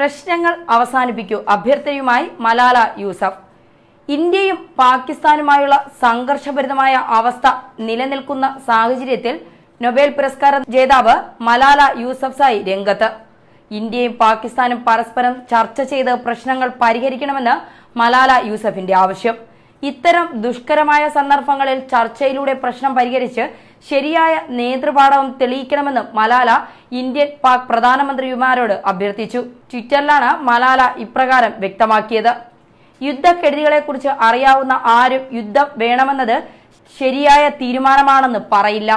പ്രശ്നങ്ങൾ അവസാനിപ്പിക്കൂ. അഭ്യർത്ഥനയുമായി മലാല യൂസഫ്. ഇന്ത്യയും പാകിസ്ഥാനുമായുള്ള സംഘർഷഭരിതമായ അവസ്ഥ നിലനിൽക്കുന്ന സാഹചര്യത്തിൽ നൊബേൽ പുരസ്കാര ജേതാവ് മലാല യൂസഫ്സായി രംഗത്ത്. ഇന്ത്യയും പാകിസ്ഥാനും പരസ്പരം ചർച്ച ചെയ്ത് പ്രശ്നങ്ങൾ പരിഹരിക്കണമെന്ന് മലാല യൂസഫിന്റെ ആവശ്യം. ഇത്തരം ദുഷ്കരമായ സന്ദർഭങ്ങളിൽ ചർച്ചയിലൂടെ പ്രശ്നം പരിഹരിച്ച് ശരിയായ നേതൃപാഠവും തെളിയിക്കണമെന്ന് മലാല ഇന്ത്യൻ പാക് പ്രധാനമന്ത്രിമാരോട് അഭ്യർത്ഥിച്ചു. ട്വിറ്ററിലാണ് മലാല ഇപ്രകാരം വ്യക്തമാക്കിയത്. യുദ്ധക്കെടുതികളെക്കുറിച്ച് അറിയാവുന്ന ആരും യുദ്ധം വേണമെന്നത് ശരിയായ തീരുമാനമാണെന്ന് പറയില്ല.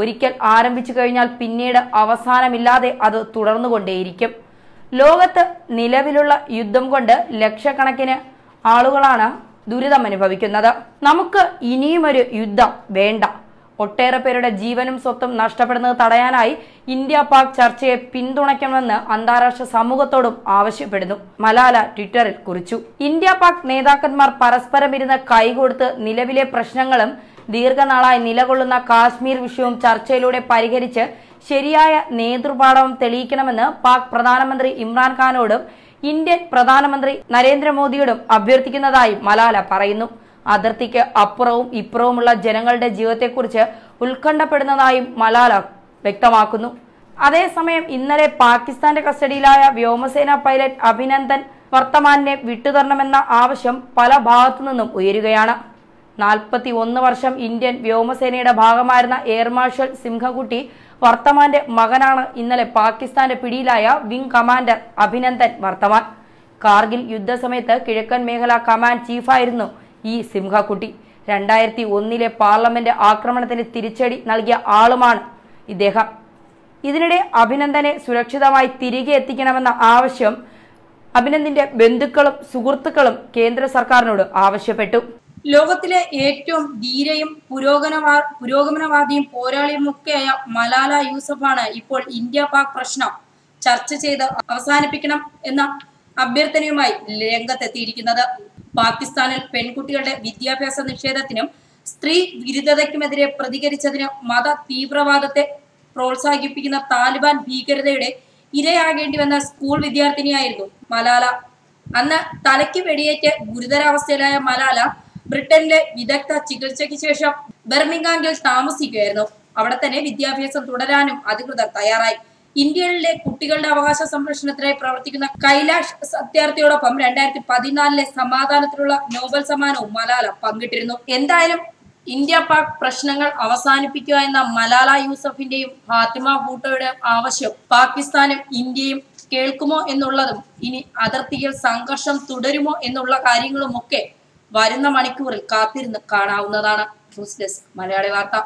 ഒരിക്കൽ ആരംഭിച്ചു കഴിഞ്ഞാൽ പിന്നീട് അവസാനമില്ലാതെ അത് തുടർന്നുകൊണ്ടേയിരിക്കും. ലോകത്ത് നിലവിലുള്ള യുദ്ധം കൊണ്ട് ലക്ഷക്കണക്കിന് ആളുകളാണ് ദുരിതം അനുഭവിക്കുന്നത് നമുക്ക് ഇനിയുമൊരു യുദ്ധം വേണ്ട. ഒട്ടേറെ പേരുടെ ജീവനും സ്വത്തും നഷ്ടപ്പെടുന്നത് തടയാനായി ഇന്ത്യ പാക് ചർച്ചയെ പിന്തുണയ്ക്കണമെന്ന് അന്താരാഷ്ട്ര സമൂഹത്തോടും ആവശ്യപ്പെടുന്നു. മലാല ട്വിറ്ററിൽ കുറിച്ചു. ഇന്ത്യ പാക് നേതാക്കന്മാർ പരസ്പരം ഇരുന്ന് കൈകൊടുത്ത് നിലവിലെ പ്രശ്നങ്ങളും ദീർഘനാളായി നിലകൊള്ളുന്ന കാശ്മീർ വിഷയവും ചർച്ചയിലൂടെ പരിഹരിച്ച് ശരിയായ നേതൃപാഠവും തെളിയിക്കണമെന്ന് പാക് പ്രധാനമന്ത്രി ഇമ്രാൻഖാനോടും ഇന്ത്യൻ പ്രധാനമന്ത്രി നരേന്ദ്രമോദിയോടും അഭ്യർത്ഥിക്കുന്നതായി മലാല പറയുന്നു. അതിർത്തിക്ക് അപ്പുറവും ഇപ്പുറവുമുള്ള ജനങ്ങളുടെ ജീവിതത്തെക്കുറിച്ച് ഉത്കണ്ഠപ്പെടുന്നതായും മലാല വ്യക്തമാക്കുന്നു. അതേസമയം ഇന്നലെ പാകിസ്ഥാന്റെ കസ്റ്റഡിയിലായ വ്യോമസേന പൈലറ്റ് അഭിനന്ദൻ വർത്തമാനെ വിട്ടുതരണമെന്ന ആവശ്യം പല ഭാഗത്തു നിന്നും ഉയരുകയാണ്. നാൽപ്പത്തി ഒന്ന് വർഷം ഇന്ത്യൻ വ്യോമസേനയുടെ ഭാഗമായിരുന്ന എയർ മാർഷൽ സിംഹകുട്ടി വർത്തമാന്റെ മകനാണ് ഇന്നലെ പാകിസ്ഥാന്റെ പിടിയിലായ വിംഗ് കമാൻഡർ അഭിനന്ദൻ വർത്തമാൻ. കാർഗിൽ യുദ്ധസമയത്ത് കിഴക്കൻ മേഖല കമാൻഡ് ചീഫായിരുന്നു ഈ സിംഹക്കുട്ടി. രണ്ടായിരത്തി ഒന്നിലെ പാർലമെന്റ് ആക്രമണത്തിന് തിരിച്ചടി നൽകിയ ആളുമാണ് ഇദ്ദേഹം. ഇതിനിടെ അഭിനന്ദനെ സുരക്ഷിതമായി തിരികെ എത്തിക്കണമെന്ന ആവശ്യം അഭിനന്ദിന്റെ ബന്ധുക്കളും സുഹൃത്തുക്കളും കേന്ദ്ര സർക്കാരിനോട് ആവശ്യപ്പെട്ടു. ലോകത്തിലെ ഏറ്റവും ധീരയും പുരോഗമനവാ പുരോഗമനവാദിയും പോരാളിയുമൊക്കെയായ മലാല യൂസഫാണ് ഇപ്പോൾ ഇന്ത്യ പാക് പ്രശ്നം ചർച്ച ചെയ്ത് അവസാനിപ്പിക്കണം എന്ന അഭ്യർത്ഥനയുമായി രംഗത്തെത്തിയിരിക്കുന്നത്. പാകിസ്ഥാനിൽ പെൺകുട്ടികളുടെ വിദ്യാഭ്യാസ നിഷേധത്തിനും സ്ത്രീ വിരുദ്ധതയ്ക്കുമെതിരെ പ്രതികരിച്ചതിന് മത തീവ്രവാദത്തെ പ്രോത്സാഹിപ്പിക്കുന്ന താലിബാൻ ഭീകരതയുടെ ഇരയാകേണ്ടി വന്ന സ്കൂൾ വിദ്യാർത്ഥിനിയായിരുന്നു മലാല. അന്ന് തലയ്ക്ക് വെടിയേറ്റ് ഗുരുതരാവസ്ഥയിലായ മലാല ബ്രിട്ടനിലെ വിദഗ്ധ ചികിത്സയ്ക്ക് ശേഷം ബെർമിംഗാങ്കിൽ താമസിക്കുകയായിരുന്നു. അവിടെ തന്നെ വിദ്യാഭ്യാസം തുടരാനും അധികൃതർ തയ്യാറായി. ഇന്ത്യയിലെ കുട്ടികളുടെ അവകാശ സംരക്ഷണത്തിനായി പ്രവർത്തിക്കുന്ന കൈലാഷ് സത്യാർത്ഥിയോടൊപ്പം രണ്ടായിരത്തി പതിനാലിലെ സമാധാനത്തിലുള്ള നോബൽ സമ്മാനവും മലാല പങ്കിട്ടിരുന്നു. എന്തായാലും ഇന്ത്യ പാക് പ്രശ്നങ്ങൾ അവസാനിപ്പിക്കുക എന്ന മലാല യൂസഫിന്റെയും ഫാത്തിമ ഭൂട്ടോയുടെയും ആവശ്യം പാകിസ്ഥാനും ഇന്ത്യയും കേൾക്കുമോ എന്നുള്ളതും ഇനി അതിർത്തിയിൽ സംഘർഷം തുടരുമോ എന്നുള്ള കാര്യങ്ങളുമൊക്കെ വരുന്ന മണിക്കൂറിൽ കാത്തിരുന്ന് കാണാവുന്നതാണ്. ന്യൂസ് ഡെസ്ക് മലയാളി വാർത്ത.